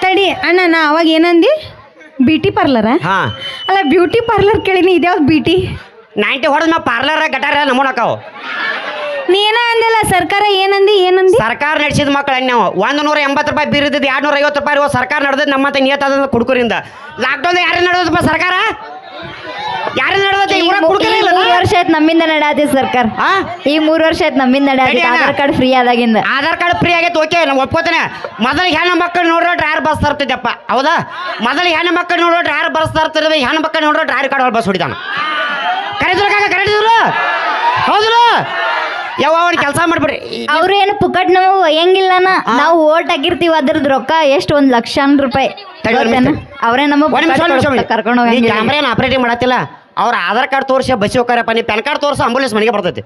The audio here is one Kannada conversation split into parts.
ತಡಿ ಅಣ್ಣ ನಾ ಅವಾಗ ಏನಂದಿ? ಬ್ಯೂಟಿ ಪಾರ್ಲರ ಹಾ. ಅಲ್ಲ ಬ್ಯೂಟಿ ಪಾರ್ಲರ್ ಕೇಳಿನಿ ಇದ್ಯಾವ್ದು ಬ್ಯೂಟಿ ನೈಂಟಿ ಹೊಡೆದ್ ನಾವು ಪಾರ್ಲರ್ ಗಟಾರ ನಮೂನಕ್ಕಾವು ನೀನ ಅಂದಿಲ್ಲ ಸರ್ಕಾರ ಏನಂದಿ ಏನಂದಿ? ಸರ್ಕಾರ ನಡೆಸಿದ ಮಕ್ಕಳು ನಾವು. ಒಂದು ನೂರ ಎಂಬತ್ತು ರೂಪಾಯಿ ಬೀರಿದ್ದು ಎರಡು ನೂರ ಐವತ್ತು ರೂಪಾಯಿ ಸರ್ಕಾರ ನಡೆದ್ ನಮ್ಮಂತ ನಿಯತ್ತಾದ ಕುಡುಕರಿಂದ. ಲಾಕ್ಡೌನ್ ಯಾರು ನಡೆದಪ್ಪ ಸರ್ಕಾರ? ಯಾರು ನಡೆದ ಇವ್ರ ನಮ್ಮಿಂದ ನಡ್ಯಾತಿ ಸರ್ಕಾರ. ಆ? ಈಗ ಮೂರ್ ವರ್ಷ ಆಯ್ತು ನಮ್ಮಿಂದ ನಡ್ಯಾನ? ಆಧಾರ್ ಕಾರ್ಡ್ ಫ್ರೀ ಆದಾಗಿಂದ. ಆಧಾರ್ ಕಾರ್ಡ್ ಫ್ರೀ ಆಗೈತೆ ಓಕೆ ನಾವು ಒಪ್ಕೋತೇನೆ. ಮೊದಲು ಹೆಣ್ಣು ಮಕ್ಕಳು ನೋಡ್ರಿ ಡ್ರೈವರ್ ಬಸ್ ತರ್ತಿದ್ದಪ್ಪ ಹೌದಾ? ಮೊದಲು ಹೆಣ್ಣು ಮಕ್ಕಳು ನೋಡ್ರಿ ಡ್ರೈವರ್ ಬಸ್ ತರ್ತಿರೋದು ಹೆಣ್ಣು ಮಕ್ಕಳು ನೋಡ್ರೆ ಡ್ರೈವರ್ ಕಾರ್ಡ್ ಬಸ್ ಹೊಡಿತಾನ? ಕರೆದ್ರು ಕಾಕ ಕರೆದಿದ್ರು ಹೌದ್ರು ಯಾವ ಅವ್ನು ಕೆಲಸ ಮಾಡ್ಬಿಡ್ರಿ. ಅವ್ರು ಏನು ಪುಕ್ಕಟ್ ನಮಗ್ ಒಯ್ಯಂಗಿಲ್ಲನ ನಾವು ಓಟ್ ಹಾಕಿರ್ತೀವಿ ಅದ್ರದ್ದು ರೊಕ್ಕ ಎಷ್ಟು ಒಂದ್ ಲಕ್ಷಾನ್ ರೂಪಾಯಿ. ತಡಿ ಒಂದ್ ಗೊತ್ತೇನ? ನಿಮಿಷ. ಅವರೇ ನಮ್ಮ ಒಂದ್ ನಿಮಿಷ, ಒಂದ್ ನಿಮಿಷ. ಕರ್ಕೊಂಡು ಹೋಗಿ ಹೋಗಂಗಿಲ್ಲ ಕ್ಯಾಮ್ರಾ ಏನು ಆಪರೇಟಿಂಗ್ ಮಾಡತ್ತಿಲ್ಲ? ಅವ್ರ ಆಧಾರ್ ಕಾರ್ಡ್ ತೋರಿಸಿ ಬಸ್ಸಿ ಹೋಗ್ತಾರಪ್ಪ ನೀ ಪ್ಯಾನ್ ಕಾರ್ಡ್ ತೋರಿಸಿ ಆಂಬುಲೆನ್ಸ್ ಮನೆಗೆ ಬರ್ತೈತಿ.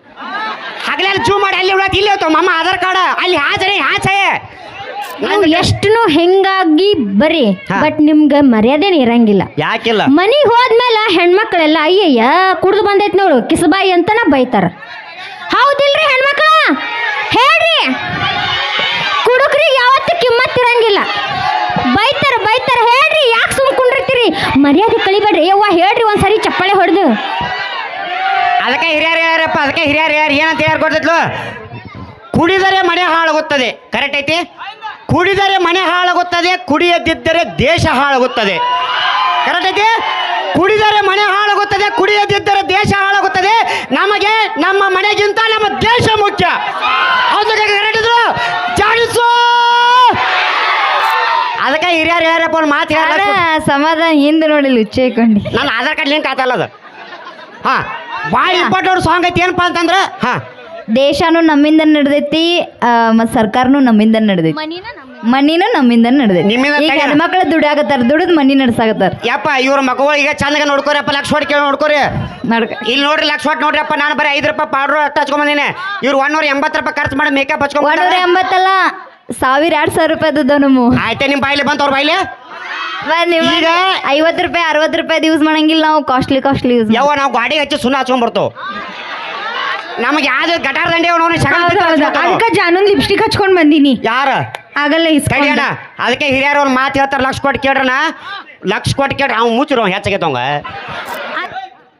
ಹಗಲೇ ಜೂ ಮಾಡಿ ಅಲ್ಲಿ ಉಳತ್ ಇಲ್ಲಿ ಹೋಗ್ತಾವ ಮಮ್ಮ ಆಧಾರ್ ಕಾರ್ಡ್ ಅಲ್ಲಿ ಹಾಜರಿ ಹಾಚೆ ನೀವು ಎಷ್ಟನು ಹೆಂಗಾಗಿ ಬರ್ರಿ ಹಾ. ಬಟ್ ನಿಮ್ಗೆ ಮರ್ಯಾದೆನೇ ಇರಂಗಿಲ್ಲ. ಯಾಕಿಲ್ಲ? ಮನಿಗ್ ಹೋದ್ಮೇಲೆ ಹೆಣ್ಮಕ್ಳೆಲ್ಲ ಅಯ್ಯಯ್ಯ ಕುಡ್ದು ಬಂದೈತ್ ನೋಡು ಕಿಸಬಾಯಿ ಅಂತನ ಬೈತಾರ. ಹೌದಿಲ್ರಿ ಹೆಣ್ಮಕ್ಳ? ಹೇಳ್ರಿ ಕುಡುಕ್ರಿಗೆ ಯಾವತ್ತೂ ಕಿಮ್ಮತ್ ಇರಂಗಿಲ್ಲ ಬೈತಾರ ಬೈತಾರ ಹೇಳ್ರಿ ಯಾಕೆ ಸುಮ್ ಕುಂಡಿರ್ತೀರಿ ಮರ್ಯಾದೆ ಕಳಿಬೇಡ್ರಿ. ಯವ್ವ, ಹೇಳ್ರಿ ಒಂದ್ಸರಿ ಚಪ್ಪಳೆ ಹೊಡೆದು. ಅದಕ್ಕೆ ಹಿರಿಯರು ಯಾರಪ್ಪ ಅದಕ್ಕೆ ಹಿರಿಯರು ಯಾರು ಏನಂತ ಯಾರು ಕೊಡ್ತಿದ್ಲು ಕುಡಿದರೆ ಮನೆ ಹಾಳಾಗುತ್ತದೆ. ಕರೆಕ್ಟ್ ಐತಿ? ಕುಡಿದರೆ ಮನೆ ಹಾಳಾಗುತ್ತದೆ, ಕುಡಿಯದಿದ್ದರೆ ದೇಶ ಹಾಳಾಗುತ್ತದೆ. ಕರೆಕ್ಟ್ ಐತಿ? ಕುಡಿದರೆ ಮನೆ ಹಾಳಾಗುತ್ತದೆ, ಕುಡಿಯದಿದ್ದರೆ ದೇಶ ಹಾಳಾಗುತ್ತದೆ. ನಮಗೆ ನಮ್ಮ ಮನೆಗಿಂತ ನಮ್ಮ ದೇಶ ಮುಖ್ಯ ಹೌದು ಕರೆಕ್ಟ್ ಇದ್ರು ಜಾಡಿಸು ಅದಕ್ಕೆ ಹಿರಿಯರು ಯಾರಪ್ಪ ಒಂದು ಮಾತು ಅದ ಸಮಾಧಾನ ಹಿಂದೆ ನೋಡಿ ಲುಚ್ಚೆ ಹಾಕೊಂಡಿ. ನನ್ನ ಆಧಾರ್ ಕಾರ್ಡ್ ಲಿಂಕ್ ಆತಲ್ಲ ಅದು. ಹಾ. ಭಾಳ ಇಂಪಾರ್ಟೆಂಟ್ ಸಾಂಗ್ ಐತಿ ಏನಪ್ಪಾ ಅಂತಂದ್ರೆ? ಹಾ. ದೇಶನೂ ನಮ್ಮಿಂದ ನಡೆದೈತಿ ಮತ್ ಸರ್ಕಾರನು ನಮ್ಮಿಂದ ನಡೆದೈತಿ. ಮನಿನೂ ನಮ್ಮಿಂದ. ನಡೆದೈತಿ. ನಿಮ್ಮಿಂದ ಈಗ ಹೆಣ್ಮಕ್ಳು ದುಡಿಯಾಕತ್ತಾರ ದುಡಿದ್ ಮನಿ ನಡ್ಸಾಕತ್ತಾರ. ಯಪ್ಪ ಇವ್ರ ಮಗುಗಳು ಈಗ ಚಂದಗ ನೋಡ್ಕೋರಿಯಪ್ಪ ಲಕ್ಷ ಹೊಡ್ ಕೇಳಿ ನೋಡ್ಕೋರಿ. ನಡ್ಕ ಇಲ್ಲಿ ನೋಡ್ರಿ ಲಕ್ಷ ಹೊಟ್ಟು ನೋಡ್ರಿಯಪ್ಪ ನಾನು ಬರೀ ಐದು ರೂಪಾಯಿ ಪಾಡ್ರು ಅಷ್ಟು ಹಚ್ಕೊಂಬಂದಿನಿ ಇವ್ರು ಒನ್ನೂರ ಎಂಬತ್ತು ರೂಪಾಯಿ ಖರ್ಚು ಮಾಡಿ ಮೇಕಪ್ ಒಂದೂರ ಹಚ್ಕೊಂಡ್ ಎಂಬತ್ತಲ್ಲ ಸಾವಿರ ಎರಡ್ ಸಾವಿರ ರೂಪಾಯಿ ಅದ ನಮ್ಮ ಆಯ್ತಾ ನಿಮ್ಮ ಬಾಯಿಲಿ ಬಂತ ಅವ್ರ ಬಾಯಿಲಿ ಈಗ- ಐವತ್ತು ರೂಪಾಯಿ ಅರವತ್ತು ರೂಪಾಯಿ ಯೂಸ್ ಮಾಡಂಗಿಲ್ಲ ನಾವು. ಕಾಸ್ಟ್ಲಿ ಕಾಸ್ಟ್ಲಿ ಯೂಸ್ ಯಾವ ನಾವು ಗಾಡಿಗೆ ಹಚ್ಚಿ ಸುಣ್ಣ ಹಚ್ಕೊಂಡ್ ಬರ್ತಾವ ನಮಗೆ ಯಾವ್ದು ಗಟಾರ್ ದಂಡೆ ಅದಕ್ಕೆ ಜಾನೂನ್ ಲಿಪ್ಸ್ಟಿಕ್ ಹಚ್ಕೊಂಡ್ ಬಂದಿನಿ. ಯಾರ? ಆಗಲ್ಲ ಇಸ್ಕೊಂಡ ಅದಕ್ಕೆ ಹಿರಿಯರು ಒಂದು ಮಾತು ಹೇಳ್ತಾರೆ ಲಕ್ಷ ಕೊಟ್ಟು ಕೇಳ್ರಣ ಲಕ್ಷ ಕೊಟ್ಟು ಕೇಳ್ರಿ ಅವ್ನು ಮುಚ್ಚಿರು ಹೆಚ್ಚಾಗೈತವಂಗ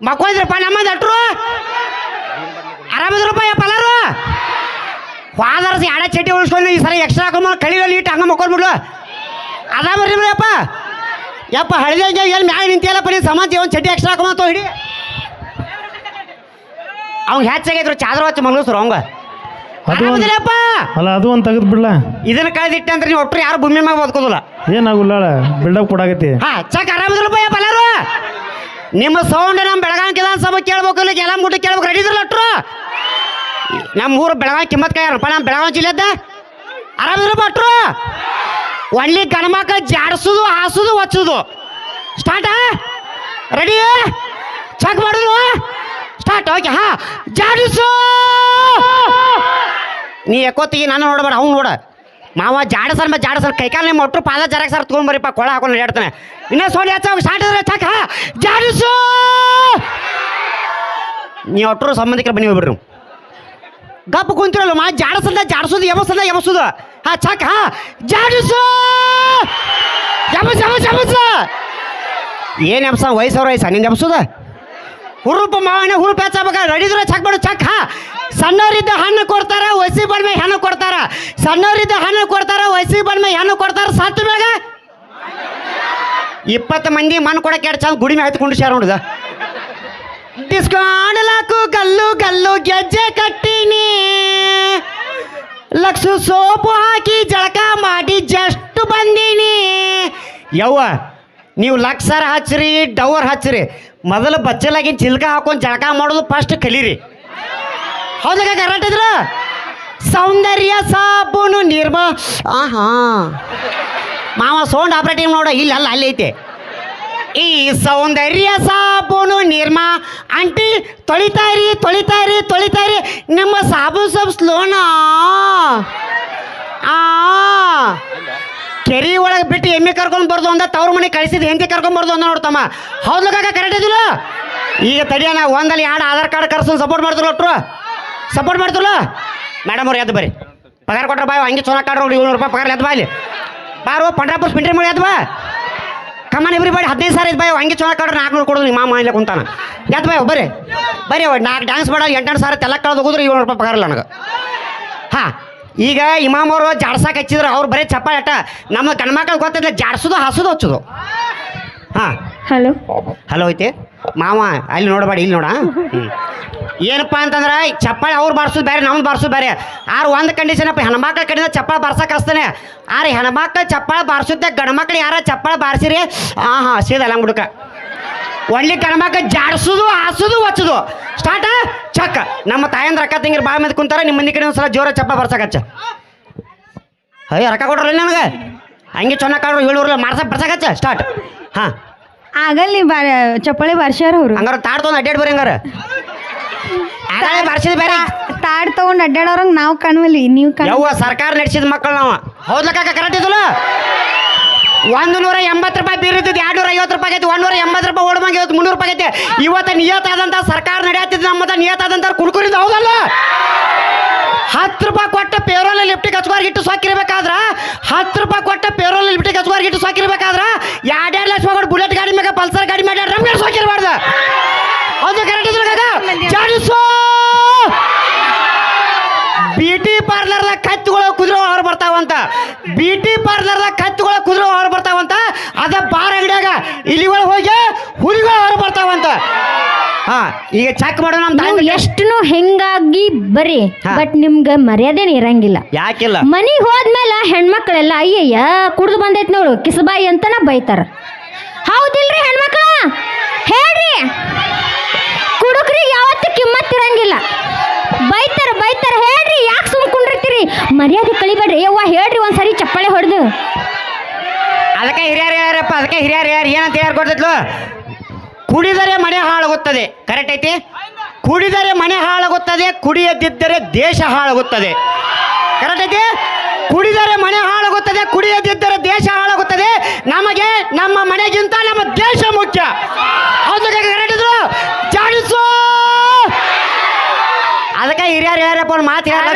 ಮಕ್ಕೋದ್ರಪ್ಪ ನಮ್ಮದು ಅಟ್ರು ಆರಾಮದ್ರಪ್ಪ ಪಲರು ಫಾದರ್ಸ್ ಎಡ ಚಟಿ ಉಳಿಸ್ಕೊಂಡು ಈ ಸರಿ ಎಕ್ಸ್ಟ್ರಾ ಹಾಕೊಂಡ್ ಕಳಿಯಲ್ಲಿ ಇಟ್ಟು ಹಂಗ ಮಕ್ಕೊಂಡ್ಬಿಡ್ಲು ಅದ ಬರ್ರಿ ಬಿಡಪ್ಪ ಯಪ್ಪ ಹಳದಿ ಏನು ಮ್ಯಾಗ ನಿಂತಿಯಲ್ಲಪ್ಪ ಬರೀ ಸಮಾಜ ಒಂದು ಚಡ್ಡಿ ಎಕ್ಸ್ಟ್ರಾ ಹಾಕೊಂಬಂತ ಹಿಡಿ. ಅವ್ನು ಹೆಚ್ಚಾಗೈತ್ರು ಚಾದ್ರ ಹಚ್ಚಿ ಮಲಗಿಸ್ರು ಅವಂಗ. ಅದು ಒಂದು ಆರಾಮದಿಲ್ಲಪ್ಪ ಅಲ್ಲ ಅದು ಒಂದು ತೆಗೆದು ಬಿಡ್ಲ? ಇದನ್ನ ಕಳೆದಿಟ್ಟೆ ಅಂದ್ರೆ ನೀವು ಒಟ್ಟರು ಯಾರು ಭೂಮಿ ಮ್ಯಾಗ ಬದುಕೋದಿಲ್ಲ ಏನಾಗುಲ್ಲ ಬಿಲ್ಡಪ್ ಕೊಡಾಕತಿ ಹಾ ಚಕ್ ಆರಾಮದಿಲ್ಲಪ್ಪ ಯಪ್ಪ ಎಲ್ಲರೂ. ನಿಮ್ಮ ಸೌಂಡ್ ನಮ್ಮ ಬೆಳಗಾವಿ ವಿಧಾನಸಭೆ ಕೇಳ್ಬೇಕು ಇಲ್ಲ ಎಲ್ಲ ಮುಟ್ಟು ಕೇಳ್ಬೇಕು. ರೆಡಿ ಇದ್ರಲ್ಲ ಅಟ್ರು ನಮ್ಮ ಊರು ಬೆಳಗಾವಿ ಕಿಮ್ಮತ್ ಕಾಯಪ್ಪ ನಮ್ಮ ಬೆಳಗಾವಿ ಜಿಲ್ಲೆದ್ದ. ಆರಾಮದ್ರಪ್ಪ ಅಟ್ರು ಒಳ್ಳೆ ಗಣಮಕ್ಕ ಜಾಡಿಸೋದು, ಹಾಸುದು ಒಚ್ಚುದು ಸ್ಟಾರ್ಟ ರೆಡಿ ಚೆಕ್ ಮಾಡುದು? ಸ್ಟಾರ್ಟ್ ಓಕೆ ಹಾ. ಜಾಡಿಸು! ನೀ ಎಕ್ಕೊತ್ತಿಗೆ ನಾನು ನೋಡಬೇಡ ಅವ್ನು ನೋಡ. ಮಾವ ಜಾಡಸರ್ ಮತ್ತೆ ಜಾಡಸರ್ ಕೈಕಾಲ ನಿಮ್ಮ ಒಟ್ಟು ಪಾದ ಜರಕ್ ಸರ್ ತೊಗೊಂಬರಿಪ್ಪ ಕೊಳ ಹಾಕೊಂಡು ಹೇಳ್ತಾನೆ ಇನ್ನೂ ಸೋಡಿ ಹಚ್ಚ ಸ್ಟಾರ್ಟ್ ಚಕ ಚಕ್ ಹಾ. ಜಾಡಿಸು! ನೀ ಒಟ್ಟರು ಸಂಬಂಧಿಕರು ಬನ್ನಿ ಹೋಗ್ಬಿಡ್ರಿ ನೀವು. ಗಪ್ಪ ಕುಂತಿರಲ್ಲ ಮಾ ಜಾಡಸಲ್ದ ಜಾಡಿಸೋದು ಎಬಸಲ್ದ ಎಬಸೋದು ಹಾ, ಚಕ್ ಜಾಡಿಸು. ಎಬಸ್ ಎಬಸ್ ಏನು ಎಬ್ಸ ವಯಸ್ಸವ್ರ ವಯಸ್ಸ? ನಿಂಗೆ ಎಬ್ಸೋದ ಹುರುಪ ಮಾವನ ಹುರುಪ ಹಚ್ಚಬೇಕ ರೆಡಿದ್ರೆ ಚಕ್ ಮಾಡು, ಚಕ್, ಹಾ. ಸಣ್ಣವರಿದ್ದ ಹಣ್ಣು ಕೊಡ್ತಾರ ವಯಸ್ಸಿ ಬಂದ ಮೇಲೆ ಹೆಣ್ಣು ಕೊಡ್ತಾರ. ಸಣ್ಣವರಿದ್ದ ಹಣ್ಣು ಕೊಡ್ತಾರ ವಯಸ್ಸಿ ಬಂದ ಮೇಲೆ ಹೆಣ್ಣು ಕೊಡ್ತಾರ ಸತ್ತು ಬೇಗ? ಇಪ್ಪತ್ತು ಮಂದಿ ಮಣ್ಣು ಕೊಡಕ್ಕೆ ಎರಡು ಚಂದ ಗುಡಿ ಮ್ಯಾಗ ಹತ್ಕೊಂಡು ನೋಡಿದ? ನೋಡುದ ಲಾಕು, ಗಲ್ಲು ಗಲ್ಲು, ಗೆಜ್ಜೆ ಕಟ್ಟಿನಿ. ಲಕ್ಷ ಸೋಪು ಹಾಕಿ ಜಳಕ ಮಾಡಿ ಜಸ್ಟ್ ಬಂದೀನಿ. ಯವ್ವ, ನೀವು ಲಕ್ಷರ ಹಚ್ಚಿರಿ, ಡವರ್ ಹಚ್ಚಿರಿ. ಮೊದಲು ಬಚ್ಚಲಾಗಿನ ಚಿಲ್ಕ ಹಾಕೊಂಡು ಜಳಕ ಮಾಡೋದು ಫಸ್ಟ್ ಕಲೀರಿ. ಹೌದಾಗ ಕರೆಕ್ಟ್ ಇದ್ರ ಸೌಂದರ್ಯ ಸಾಬೂನು ನಿರ್ಮ ಆಹಾ. ಮಾವ ಸೌಂಡ್ ಆಪರೇಟಿಂಗ್ ನೋಡ, ಇಲ್ಲ, ಅಲ್ಲ, ಅಲ್ಲಿ ಐತೆ. ಈ ಸೌಂದರ್ಯ ಸಾಬೂನು ನಿರ್ಮಾ. ಆಂಟಿ, ತೊಳಿತಾರಿ ತೊಳಿತಾರಿ ತೊಳಿತಾರಿ. ನಿಮ್ಮ ಸಾಬು ಸ್ವಲ್ಪ ಸ್ಲೋನಾ. ಆ. ಕೆರಿ ಒಳಗೆ ಬಿಟ್ಟು ಎಮ್ಮೆ ಕರ್ಕೊಂಡು ಬರ್ದು ಅಂದ, ತವ್ರ ಮನೆ ಕಳಿಸಿದ ಹೆಂಡತಿ ಕರ್ಕೊಂಡ್ ಬರ್ದು ಅಂದ ನೋಡ್ತಮ್ಮ ಹೌದು ಕಾಕ ಕರೆಕ್ಟ್ ಇದಿಲ್ಲ ಈಗ ತಡಿಯೋಣ ಒಂದಲ್ಲಿ ಎರಡು ಆಧಾರ್ ಕಾರ್ಡ್ ಕರ್ಸೋದು ಸಪೋರ್ಟ್ ಮಾಡ್ತಿಲ್ಲ ಒಟ್ರು? ಸಪೋರ್ಟ್ ಮಾಡ್ತಿಲ್ಲ ಮೇಡಮ್ ಅವ್ರು, ಎದ್ದು ಬರ್ರಿ. ಪಗಾರ ಕೊಟ್ರೆ ಬಾಯ್, ಹಂಗೆ ಚೊಲೋ ಕಾಡ್ರಿ ಏಳ್ನೂರು ರೂಪಾಯಿ ಪಗಾರ ಎದ್ದು ಬಾಯ್ಲಿ ಬಾರೋ, ಪಂಡ್ರಾಪುರ ಪಿಂಡ್ರಿ ಮಾಡಿ ಅದ್ವಾ ಕಮಾನ್ ಇಬ್ರಿ ಬಾಡಿ, ಹದಿನೈದು ಸಾವಿರ ಇದು ಬಾಯ್ ಹಂಗೆ ಚೊಲೋ ಕಡ್ರೆ ನಾಲ್ಕುನೂರು ಕೊಡೋದು, ನಿಮ್ಮ ಮಾಮ ಇಲ್ಲ ಕುಂತಾನ. ಯಾತ್ ಬಾಯ್ ಬರ್ರಿ. ಬರೀ ಅವ್ ನಾಲ್ಕು ಡ್ಯಾನ್ಸ್ ಮಾಡೋ ಎಂಟೆಂಟು ಸಾವಿರ ತೆಲ್ಲ ಕಳೆದು ಹೋಗಿದ್ರೆ ಏಳ್ನೂರು ರೂಪಾಯಿ ಪಗಾರಲ್ಲ ನನಗೆ. ಹಾಂ, ಈಗ ಇಮಾಮ್ ಅವರು ಜಾಡ್ಸಕ್ಕೆ ಹಚ್ಚಿದ್ರು, ಅವ್ರು ಬರೀ ಚಪ್ಪಾಳೆ ಎಟ್ಟ ನಮ್ಮ ಗಂಡ್ಮಕ್ಳು ಗೊತ್ತಿಲ್ಲ ಜಾಡ್ಸೋದು, ಹಸೋದು, ಹಚ್ಚೋದು. ಹಾಂ. ಹಲೋ. ಹಲೋ ಐತೆ. ಮಾವ, ಅಲ್ಲಿ ನೋಡಬೇಡಿ, ಇಲ್ಲಿ ನೋಡ. ಏನಪ್ಪ ಅಂತಂದ್ರೆ ಚಪ್ಪಾಳೆ ಅವ್ರು ಬಾರ್ಸೋದು ಬೇರೆ, ನಮ್ದು ಬಾರ್ಸೋದು ಬೇರೆ. ಆರು ಒಂದು ಕಂಡೀಷನ್ ಅಪ್ಪ, ಹೆಣ್ಮಕ್ಳ ಕಡೆಯಿಂದ ಚಪ್ಪಾಳೆ ಬಾರ್ಸಕ್ಕೆ ಹಸ್ತಾನೆ ಆರೆ ಹೆಣ್ಮಕ್ಳು ಚಪ್ಪಾಳೆ ಬಾರ್ಸುತ್ತೆ ಗಂಡ್ಮಕ್ಳು ಯಾರ ಚಪ್ಪಾಳೆ ಬಾರಿಸಿರಿ? ಹಾಂ ಹಾಂ ಸೀದಲ್ಲ ಹುಡುಕ. ಒಳ್ಳೆ ಗಂಡ್ಮಕ್ಳು ಜಾಡಿಸೋದು, ಹಾಸೋದು ಒಚ್ಚೋದು ಸ್ಟಾರ್ಟ ಚಕ್ ನಮ್ಮ ತಾಯಂದ್ರ ಅಕ್ಕ ತಂಗಿರು ಭಾಳ ಮೇಲೆ ಕುಂತಾರ ನಿಮ್ಮ ಮಂದಿ ಕಡೆ ಒಂದ್ಸಲ ಜೋರ ಚಪ್ಪಾಳೆ ಬಾರ್ಸಕಚ್ಚ ಅಯ್ಯೋ, ರೊಕ್ಕ ಕೊಡ್ರಲ್ಲ ನನಗೆ? ಹಂಗೆ ಚೆನ್ನಾಗಿ ಕಾಡ್ರು ಏಳುವರೆ ಮಾಡ್ಸಕ್ಕೆ ಬರ್ಸಕಚ್ಚ ಸ್ಟಾರ್ಟ್ ಹಾಂ. ಆಗಲ್ ನೀ ಬಾ ಚಪ್ಪಳಿ ಬಾರ್ಸ್ಯಾರ ಅವ್ರು. ಹಂಗಾರ ತಾಡ್ ತೊಗೊಂಡು ಅಡ್ಡಾಡ್ ಬರ್ರಿ ಹಂಗಾರ. ಆಗಲೇ ಬಾರ್ಸಿದ ಬೇರೆ. ತಾಡ್ ತಗೊಂಡ್ ಅಡ್ಡಾಡೋರಂಗ್ ನಾವು ಕಾಣ್ವಲ್ಲಿ ನೀವು ಕಾಣ್ ಯವ್ವ ಸರ್ಕಾರ ನಡೆಸಿದ ಮಕ್ಕಳು ನಾವು. ಹೌದ್ಲಕ್ಕ ಕರೆಕ್ಟ್ ಇದಲ್ಲ ಒಂದು ನೂರ ಎಂಬತ್ತು ರೂಪಾಯಿ ಬೀರ್ ಎರಡ್ ನೂರ ಐವತ್ತು ರೂಪಾಯಿ ಐತಿ ಒಂದು ನೂರ ಎಂಬತ್ತು ರೂಪಾಯಿ ಓಡ್ಬಂಗ ಇವತ್ತು ಮುನ್ನೂರು ರೂಪಾಯಿ ಇವತ್ತ ಇವತ್ತು ಆದಂತ ಸರ್ಕಾರ ನಡೆಯತ್ತಿದ್ದು ನಮ್ಮದ ನಿಯತ್ತಾದಂಥ ಕುಡ್ಕುರಿದ ಹೌದಲ್ಲ? ಹತ್ತು ರೂಪಾಯಿ ಕೊಟ್ಟ ಪೇರೋಲ್ ಲಿಫ್ಟಿಗೆ ಹಚ್ಕೋರ್ ಇಟ್ಟು ಸಾಕಿರ್ಬೇಕಾದ್ರ? ಹತ್ತು ರೂಪಾಯಿ ಕೊಟ್ಟ ಪೇರೋಲ್ ಲಿಫ್ಟಿಗೆ ಹಚ್ಕೋರ್ ಇಟ್ಟು ಸಾಕಿರ್ಬೇಕಾದ್ರ? ಎರಡೆರಡು ಲಕ್ಷ ಕೊಟ್ಟು ಬುಲೆಟ್ ಗಾಡಿ ಮ್ಯಾಗ ಪಲ್ಸರ್ ಗಾಡಿ ಮ್ಯಾಗ ನಮ್ಗೆ ಸಾಕಿರ್ಬಾರ್ದ. ಅದು ಕರೆಕ್ಟ್ ಬ್ಯೂಟಿ ಪಾರ್ಲರ್ದಾಗ ಕತ್ತುಗಳು ಕುದುರೆ ಹೊರ ಬರ್ತಾವಂತ. ಬ್ಯೂಟಿ ಪಾರ್ಲರ್ದಾಗ ಕತ್ತುಗಳು ಕುದುರೆ ಹೊರ ಬರ್ತಾವಂತ. ಅದ ಬಾರ್ ಅಂಗಡಿಯಾಗ ಇಲ್ಲಿ ಒಳಗೆ ಹೋಗಿ ಹಾ ಈಗ ಚೆಕ್ ಮಾಡೋಣ ಎಷ್ಟು ನೀವು ತಾಯಿ ಎಷ್ಟುನು ಹೆಂಗಾಗಿ ಬರ್ರಿ ಹಾ. ಬಟ್ ನಿಮ್ಗೆ ಮರ್ಯಾದೆ ಇರಂಗಿಲ್ಲ. ಯಾಕಿಲ್ಲ? ಮನಿಗ್ ಹೋದ್ಮೇಲೆ ಹೆಣ್ಮಕ್ಳೆಲ್ಲ ಅಯ್ಯಯ್ಯ ಕುಡ್ದು ಬಂದೈತ್ ನೋಡು ಕಿಸಬಾಯಿ ಅಂತನ ಬೈತಾರ. ಹೌದಿಲ್ರಿ ಹೆಣ್ಮಕ್ಳ ಹೇಳ್ರಿ ಕುಡುಕ್ರಿ ಯಾವತ್ತು ಕಿಮ್ಮತ್ ಇರಂಗಿಲ್ಲ. ಬೈತಾರ ಬೈತಾರ ಹೇಳ್ರಿ ಯಾಕೆ ಸುಮ್ಕೊಂಡಿರ್ತೀರಿ ಮರ್ಯಾದೆ ಕಳಿಬೇಡ್ರಿ ಯವ್ವ ಹೇಳ್ರಿ ಒಂದ್ಸರಿ ಚಪ್ಪಾಳೆ ಹೊಡೆದು. ಅದಕ್ಕೆ ಹಿರಿಯರು ಯಾರಪ್ಪ ಅದಕ್ಕೆ ಹಿರಿಯರು ಯಾರು ಏನಂತ ಯಾರು ಕುಡಿದರೆ ಮನೆ ಹಾಳಾಗುತ್ತದೆ. ಕರೆಕ್ಟ್ ಐತಿ? ಕುಡಿದರೆ ಮನೆ ಹಾಳಾಗುತ್ತದೆ ಕುಡಿಯದಿದ್ದರೆ ದೇಶ ಹಾಳಾಗುತ್ತದೆ. ಕರೆಕ್ಟ್ ಐತಿ? ಕುಡಿದರೆ ಮನೆ ಹಾಳಾಗುತ್ತದೆ ಕುಡಿಯದಿದ್ದರೆ ದೇಶ ಹಾಳಾಗುತ್ತದೆ. ನಮಗೆ ನಮ್ಮ ಮನೆಗಿಂತ ನಮ್ಮ ದೇಶ ಮುಖ್ಯ. ಹೌದು ಕರೆಕ್ಟ್ ಇದ್ರು? ಜಾಡಿಸು ಅದಕ್ಕೆ ಹಿರಿಯರು ಯಾರಪ್ಪ ಮಾತು ಹೇಳ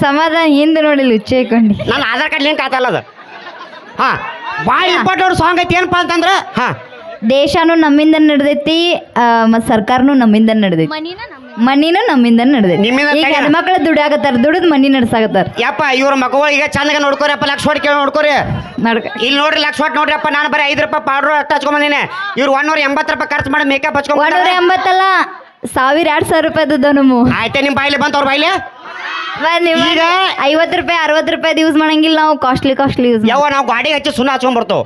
ಸಮಾಧಾನ ಹಿಂದೆ ನೋಡಿ ಲುಚ್ಚೇಕೊಂಡಿ ನಾನು ಆಧಾರ್ ಕಾರ್ಡ್ ಲಿಂಕ್ ಆತಲ್ಲ ಅದು. ಹಾ ಭಾಳ ಇಂಪಾರ್ಟೆಂಟ್ ಸಾಂಗ್ ಐತಿ ಏನಪ್ಪ ಅಂತಂದ್ರೆ ಹಾ. ದೇಶನೂ ನಮ್ಮಿಂದ ನಡೆದೈತಿ ಮತ್ತು ಸರ್ಕಾರನು ನಮ್ಮಿಂದ ನಡೆದೈತಿ. ಮನಿನೂ ನಮ್ಮಿಂದ ನಡೆದೈತಿ. ನಿಮ್ಮಿಂದ ಈಗ ತೆಗ್ಯಾರ. ಹೆಣ್ಮಕ್ಳು ದುಡಿಯಾಗತ್ತಾರ ದುಡಿದ್ ಮನಿ ನಡ್ಸಾಕತ್ತಾರ ಯಪ್ಪ ಇವ್ರ ಮಕ್ಕಳು ಈಗ ಚಂದಗ ನೋಡ್ಕೋರಪ್ಪ ಲಕ್ಷ ಹೊಟ್ಟು ಕೇಳಿ ನೋಡ್ಕೋರಿ. ನಡ್ಕ ಇಲ್ಲಿ ನೋಡ್ರಿ ಲಕ್ಷ ಹೊಟ್ಟು ನೋಡ್ರಪ್ಪ ನಾನು ಬರೀ ಐದು ರೂಪಾಯಿ ಪೌಡ್ರ್ ಅಷ್ಟು ಹಚ್ಕೊಂಬಂದಿನಿ. ಇವ್ರು ಒನ್ನೂರ ಎಂಬತ್ತು ರೂಪಾಯಿ ಖರ್ಚು ಮಾಡಿ ಮೇಕಪ್ ಒಂದೂರ ಹಚ್ಕೊಂಡ್ ಎಂಬತ್ತಲ್ಲ ಸಾವಿರ ಎರಡ್ ಸಾವಿರ ರೂಪಾಯಿ ನಮ್ಮು ಆಯ್ತಾ ನಿಮ್ಮ ಬಾಯಿಲಿ ಬಂತ ಅವ್ರ ಬಾಯಿಲಿ? ಈಗ ಐವತ್ತು ರೂಪಾಯಿ ಅರವತ್ತು ರೂಪಾಯಿ ಯೂಸ್ ಮಾಡಂಗಿಲ್ಲ ನಾವು ಕಾಸ್ಟ್ಲಿ ಕಾಸ್ಟ್ಲಿ ಯೂಸ್ ಯಾವ ನಾವು ಗಾಡಿ ಹಚ್ಚಿ ಸುಣ್ಣ ಹಚ್ಕೊಂಡ್ ಬರ್ತಾವ.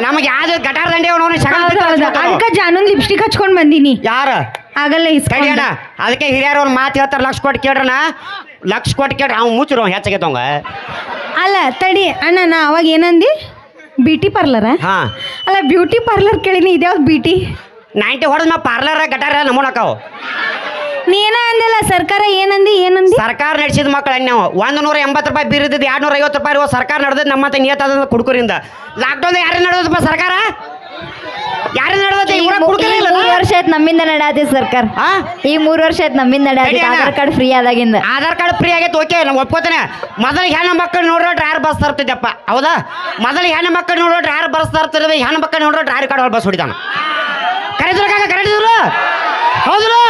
ನಮಗೆ ಯಾವ್ದು ಗಟಾರ ದಂಡೆ ಅವನು ಅದಕ್ಕೆ ಜಾನೂನ್ ಲಿಪ್ಸ್ಟಿಕ್ ಹಚ್ಕೊಂಡ್ ಬಂದಿನಿ. ಯಾರು? ಆಗಲ್ಲ ಇಸ್ಕೊಂಡ ಅದಕ್ಕೆ ಹಿರಿಯರು ಒಂದು ಮಾತು ಹೇಳ್ತಾರೆ ಲಕ್ಷ ಕೊಟ್ಟು ಕೇಳ್ರಣ ಲಕ್ಷ ಕೊಟ್ಟು ಕೇಳ್ರಿ ಅವ್ನು ಮುಚ್ಚಿರೋ ಹೆಚ್ಚಾಗೈತವಂಗ ಅಲ್ಲ ತಡಿ ಅಣ್ಣ ನಾ ಅವಾಗ ಏನಂದಿ? ಬ್ಯೂಟಿ ಪಾರ್ಲರ ಹಾ. ಅಲ್ಲ ಬ್ಯೂಟಿ ಪಾರ್ಲರ್ ಕೇಳಿನಿ ಇದ್ಯಾವ್ದು ಬ್ಯೂಟಿ ನೈಂಟಿ ಹೊಡೆದ್ ನಾವು ಪಾರ್ಲರ್ ಗಟಾರ ನಮೂನಕ್ಕಾವು ನೀ ಏನ ಅಂದಿಲ್ಲ ಸರ್ಕಾರ ಏನಂದಿ ಏನಂದಿ? ಸರ್ಕಾರ ನಡೆಸಿದ ಮಕ್ಕಳು ನಾವು. ಒಂದು ನೂರ ಎಂಬತ್ತು ರೂಪಾಯಿ ಬೀರಿದ್ದು ಎರಡ್ ನೂರ ಐವತ್ತು ರೂಪಾಯಿ ಇರೋ ಸರ್ಕಾರ ನಡೆದ್ ನಮ್ಮಂತ ನಿಯತ್ತಾದ ಕುಡ್ಕರಿಂದ. ಲಾಕ್ಡೌನ್ ಯಾರು ನಡೆದಪ್ಪ ಸರ್ಕಾರ? ಯಾರು ನಡೆದತ್ತೆ ಈ ಮೂರ್ ವರ್ಷ ಆಯ್ತು ನಮ್ಮಿಂದ ನಡ್ಯಾತಿ ಸರ್ಕಾರ. ಆ? ಈಗ ಮೂರ್ ವರ್ಷ ಆಯ್ತು ನಮ್ಮಿಂದ ಅಣ್ಣ. ಆಧಾರ್ ಕಾರ್ಡ್ ಫ್ರೀ ಆದಾಗಿಂದ. ಆಧಾರ್ ಕಾರ್ಡ್ ಫ್ರೀ ಆಗೈತೆ ಓಕೆ ನಾವು ಒಪ್ಕೋತೇನೆ. ಮೊದಲು ಹೆಣ್ಣು ಮಕ್ಕಳು ನೋಡ್ರೆ ಡ್ರೈವರ್ ಬಸ್ ತರ್ತಿದ್ದಪ್ಪ ಹೌದಾ? ಮೊದಲು ಹೆಣ್ಣು ಮಕ್ಕಳು ನೋಡ್ರೆ ಡ್ರೈವರ್ ಬಸ್ ತರ್ತಿದ್ವಿ? ಹೆಣ್ಣು ಮಕ್ಕಳು ನೋಡ್ರೆ ಡ್ರೈವರ್ ಕಾರ್ಡ್ ಒಳಗೆ ಬಸ್ ಹೊಡಿತಾನ? ಕರೆದ್ರು ಕಾಕ ಕರೆದಿದ್ರು? ಹೌದ್ರು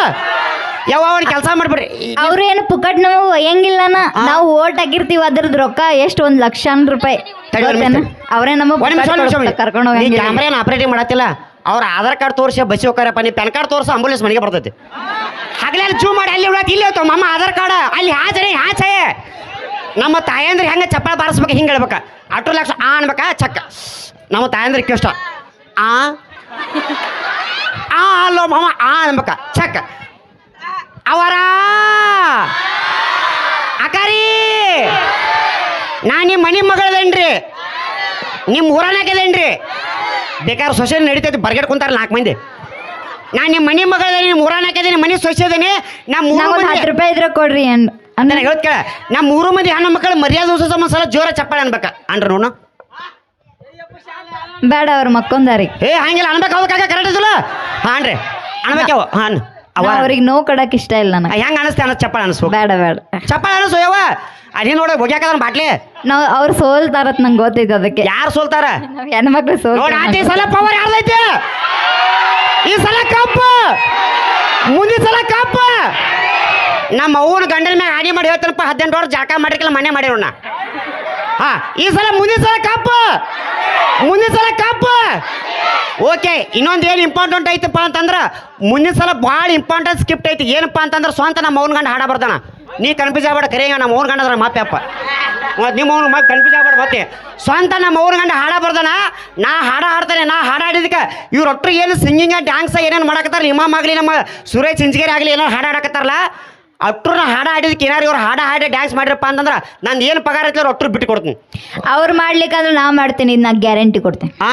ಯಾವ ಅವ್ನು ಕೆಲಸ ಮಾಡ್ಬಿಡ್ರಿ. ಅವ್ರು ಏನು ಪುಕಟ್ ನಮಗ್ ಒಯ್ಯಂಗಿಲ್ಲನ? ನಾವು ಓಟ್ ಹಾಕಿರ್ತೀವಿ ಅದ್ರದ್ದು ರೊಕ್ಕ ಎಷ್ಟು? ಒಂದ್ ಲಕ್ಷ ರೂಪಾಯಿ. ತಡಿ ಒಂದ್ ನಿಮಿಷ. ಅವರೇ ನಮ್ಮ ಒಂದು ನಿಮಿಷ ಒಂದು ನಿಮಿಷ ಕರ್ಕೊಂಡು ನೀ ಹೋಗಂಗಿಲ್ಲ ಕ್ಯಾಮ್ರಾ ಏನು ಆಪರೇಟಿಂಗ್ ಮಾಡತ್ತಿಲ್ಲ? ಅವ್ರ ಆಧಾರ್ ಕಾರ್ಡ್ ತೋರಿಸಿ ಬಸ್ ಹೋಗಾರಪ್ಪ ನೀ ಪ್ಯಾನ್ ಕಾರ್ಡ್ ತೋರಿಸಿ ಆಂಬುಲೆನ್ಸ್ ಮನೆಗೆ ಬರ್ತೈತಿ. ಹಗಲೇ ಜೂ ಮಾಡಿ ಅಲ್ಲಿ ಉಳತ್ ಇಲ್ಲಿ ಹೋಗ್ತಾವ ಮಮ್ಮ ಆಧಾರ್ ಕಾರ್ಡ್. ಅಲ್ಲಿ ಹಾಜರಿ ಹಾಚೆ ನಮ್ಮ ತಾಯಂದ್ರೆ ಹೆಂಗೆ ಚಪ್ಪಳ ಬಾರಿಸ್ಬೇಕು ಹಿಂಗೆ ಹೇಳ್ಬೇಕ. ಅಟ್ರ ಲಕ್ಷ ಆ ಅನ್ಬೇಕ ಚಕ್ಕ ನಮ್ಮ ತಾಯಂದ್ರೆ ಇಷ್ಟ ಆ? ಆ ಅಲ್ಲೋ ಮಾಮ ಆ ಅನ್ಬೇಕ ಚಕ್ಕ ಅವರ ಅಕಾರಿ ನಾ ನಿಮ್ಮ ಮನೆ ಮಗಳದೇನ್ರಿ? ನಿಮ್ಮ ಊರನಾಗದೇನ್ರಿ ಬೇಕಾದ್ರೆ ಸೊಸೆ ನಡೀತೈತಿ ಬರ್ಗೆಟ್ ಕುಂತಾರ ನಾಲ್ಕು ಮಂದಿ. ನಾ ನಿಮ್ಮ ಮನೆ ಮಗಳದೇನಿ ನಿಮ್ಮ ಊರನಾಗದೇನಿ ಮನೆ ಸೊಸೆ ಅದೇನಿ ನಮ್ಮ ಮೂರು ಮಂದಿ ಹತ್ತು ರೂಪಾಯಿ ಇದ್ರೆ ಕೊಡ್ರಿ ಅನ್ ಅಂದ್ರೆ ಹೇಳ್ತ ಕೇಳ. ನಮ್ಮ ಮೂರು ಮಂದಿ ಹೆಣ್ಣು ಮಕ್ಕಳು ಮರ್ಯಾದೆ ಉಳಿಸೋ ಸಲ ಜೋರ ಚಪ್ಪಾಳೆ ಅನ್ಬೇಕ. ಅಂದ್ರೆ ನೋನು ಬೇಡ ಅವ್ರ ಮಕ್ಕೊಂದಾರಿ. ಏ ಹಂಗಿಲ್ಲ ಅನ್ಬೇಕು ಅವ್ಕಾಗ ಕರೆಕ್ಟ್ ಇದಿಲ್ಲ ಹಾನ್ರಿ ಅನ್ಬೇಕವು ಹಾನ್. ಅವ ಅವ್ರಿಗೆ ನೋವು ಕೊಡಕ್ ಇಷ್ಟ ಇಲ್ಲ ನನಗೆ. ಹೆಂಗ ಅನಿಸ್ತೆ ಅನ್ನೋ ಚಪ್ಪಾಳೆ ಅನಿಸ್ಬೇಕು. ಬೇಡ ಬೇಡ. ಚಪ್ಪಾಳೆ ಅನಿಸು ಯಾವ ಅದೇ ನೋಡ ಹೋಗ್ಯಾಕದ ಬಾಟ್ಲಿ. ನಾವ್ ಅವ್ರು ಸೋಲ್ತಾರತ್ ನಂಗೆ ಗೊತ್ತೈತೆ ಅದಕ್ಕೆ. ಯಾರು ಸೋಲ್ತಾರ ನಾವ್ ಹೆಣ್ಮಕ್ಳು ನೋಡ ಆತ ಈ ಸೋಲ್ ಸಲ ಪವರ್ ಯಾರ್ದೈತಿ? ಈ ಸಲ ಕಪ್ಪು ಮುಂದಿನ ಸಲ ಕಪ್ಪು ನಮ್ಮ ಅವ್ವನ ಗಂಡನ ಮ್ಯಾಗ ಹಾನಿ ಮಾಡಿ ಹೇಳ್ತಾನಪ್ಪ ಹದಿನೆಂಟು ವರ್ಷ ಜಾಕ ಮಾಡಿರ್ಕಿಲ್ಲ ಮನೆ ಮಾಡಿರೋಣ ಹಾ, ಈ ಸಲ ಮುಂದಿನ ಸಲ ಕಪ್ ಮುಂದಿನ ಸಲ ಕಪ್ ಓಕೆ ಇನ್ನೊಂದು ಏನು ಇಂಪಾರ್ಟೆಂಟ್ ಐತಪ್ಪ ಅಂತಂದ್ರೆ ಮುಂದಿನ ಸಲ ಭಾಳ ಇಂಪಾರ್ಟೆಂಟ್ ಸ್ಕಿಪ್ಟ್ ಐತಿ. ಏನಪ್ಪ ಅಂತಂದ್ರೆ ಸ್ವಂತ ನಮ್ಮ ಅವ್ನ ಗಂಡ ಹಾಡ ಬರ್ದಾನ. ನೀ ಕನ್ಫ್ಯೂಸ್ ಆಗ್ಬೇಡ ಕರೆ ನಮ್ಮ ಅವ್ನ ಗಂಡ ಅದ್ರ ಮಾಪ್ಯಪ್ಪ ನಿಮ್ಮ ಅವ್ನ ಮಗ ಕನ್ಫ್ಯೂಸ್ ಆಗ್ಬೇಡ ಮತ್ತೆ. ಸ್ವಂತ ನಮ್ಮ ಅವ್ನ ಗಂಡ ಹಾಡ ಬರ್ದಾನ, ನಾ ಹಾಡ ಹಾಡ್ತಾನೆ, ನಾ ಹಾಡ ಹಾಡಿದಕ್ಕೆ ಇವ್ರ ಒಟ್ಟರು ಏನು ಸಿಂಗಿಂಗ ಡ್ಯಾನ್ಸ್ ಏನೇನು ಮಾಡಕತ್ತಾರ, ನಿಮ್ಮ ಆಗಲಿ ನಮ್ಮ ಸುರೇಶ್ ಇಂಜಿಗೇರಿ ಆಗಲಿ ಏನೋ ಹಾಡ ಹಾಡಕತ್ತಾರಲ್ಲ ಅಟ್ರು ನಾ ಹಾಡ ಹಾಡಿದಕ್ಕೆ ಏನಾರು ಇವ್ರು ಹಾಡ ಹಾಡಿ ಡ್ಯಾನ್ಸ್ ಮಾಡಿರಪ್ಪ ಅಂತಂದ್ರೆ ನಾನು ಏನು ಪಗಾರ ಐತಿ ಒಟ್ಟರು ಬಿಟ್ಟು ಕೊಡ್ತೀನಿ ಅವ್ರು ಮಾಡ್ಲಿಕ್ಕಂದ್ರೆ ನಾ ಮಾಡ್ತೀನಿ ಇದು ನಾ ಗ್ಯಾರಂಟಿ ಕೊಡ್ತೀನಿ. ಆ?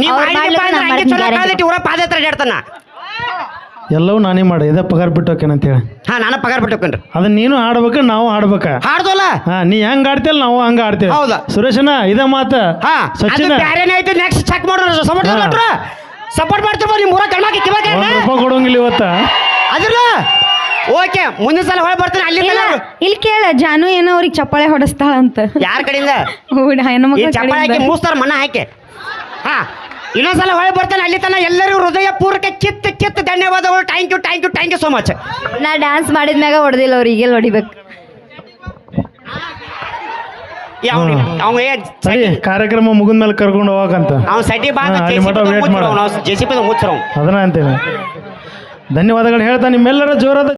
ನೀವು ಅವ್ರ್ ಮಾಡ್ಲಿಕ್ಕೆ ಅಂದ್ರೆ ನಾನ್ ಮಾಡ್ತೀನಿ ಅಡ್ಯಾಡ್ತಾನ? ಎಲ್ಲವೂ ನಾನೇ ಮಾಡಿ ಇದೇ ಪಗಾರ ಬಿಟ್ಟು ಹೋಕೇನಂತೇಳಿ ಹಾ ನಾನು ಪಗಾರ ಬಿಟ್ಟು ಅದನ್ನ ನೀನು ಆಡ್ಬೇಕು ನಾವು ಆಡ್ಬೇಕ ಹಾಡ್ದೋಲ್ಲ? ಹಾ ನೀ ಹೆಂಗ್ ಆಡ್ತೀಯಲ್ಲ ನಾವು ಹಂಗ ಆಡ್ತೀವಿ ಹೌದಾ? ಸುರೇಶನ ಇದ ಮಾತ. ಹಾ ಅದು ಸಚಿನ. ಬ್ಯಾರೇನೇ ಐತಿ ನೆಕ್ಸ್ಟ್ ಚೆಕ್ ಮಾಡೋಣ ಸಪೋರ್ಟ್ ಹಾ. ಮಾಡ್ರ ಸಪೋರ್ಟ್ ಮಾಡ್ತೀವಿ ನಿಮ್ಮ ಮೂರ ಕರ್ನಾಟಕ ಕಿವಾಗ ಒಂದ್ ರೂಪಾಯಿ ಕೊಡೋಂಗಿಲ್ಲ ಇವತ್ತ. ಅದ್ರ ಓಕೆ ಮುಂದಿನ ಸಲ ಹೊಳೆ ಬರ್ತೀನಿ ಅಲ್ಲಿ ಇಲ್ಲ ಇಲ್ಲಿ ಕೇಳ ಜಾನು ಏನೋ ಅವ್ರಿಗೆ ಚಪ್ಪಾಳೆ ಹೊಡಸ್ತಾಳ ಅಂತ. ಯಾರ ಕಡೆಯಿಂದ? ಹೂಡ ಈ ಹೆಣ್ಮಕ್ಳ ಚಪ್ಪಾಳೆ ಹಾಕಿ ಕಡೆಯಿಂದ. ಮೂಸ್ತಾರ ಮಣ್ಣ ಹಾಕಿ. ಹಾ ಇನ್ನೊಂದ್ಸಲ ಹೊಳೆ ಬರ್ತಾನೆ ಅಲ್ಲಿ ತನ ಎಲ್ಲರಿಗೂ ಹೃದಯ ಪೂರ್ವಕ ಕಿತ್ತು ಕಿತ್ತು ಧನ್ಯವಾದಗಳು. Thank you thank you thank you so much ನಾ ಡ್ಯಾನ್ಸ್ ಮಾಡಿದ್ಮ್ಯಾಗ ಹೊಡೆದಿಲ್ಲ ಅವ್ರು ಈಗೆಲ್ಲ ಹೊಡಿಬೇಕು. ಅವ್ನು ಸರಿ ಕಾರ್ಯಕ್ರಮ ಮುಗಿದ ಮೇಲೆ ಕರ್ಕೊಂಡು ಹೋಗಂತ ಅವ್ನು ಸಡ್ಡಿ ಬಾ ಹಾ, ಅಲ್ಲಿ ಮಟ wait ಮಾಡು. ಜೆ ಸಿ ಪಿ ಮುಚ್ಚರು ಅದನ್ನ ಅಂತೇನೆ. ಧನ್ಯವಾದಗಳು ಹೇಳ್ತಾ ನಿಮ್ಮೆಲ್ಲರ ಜೋರಾದ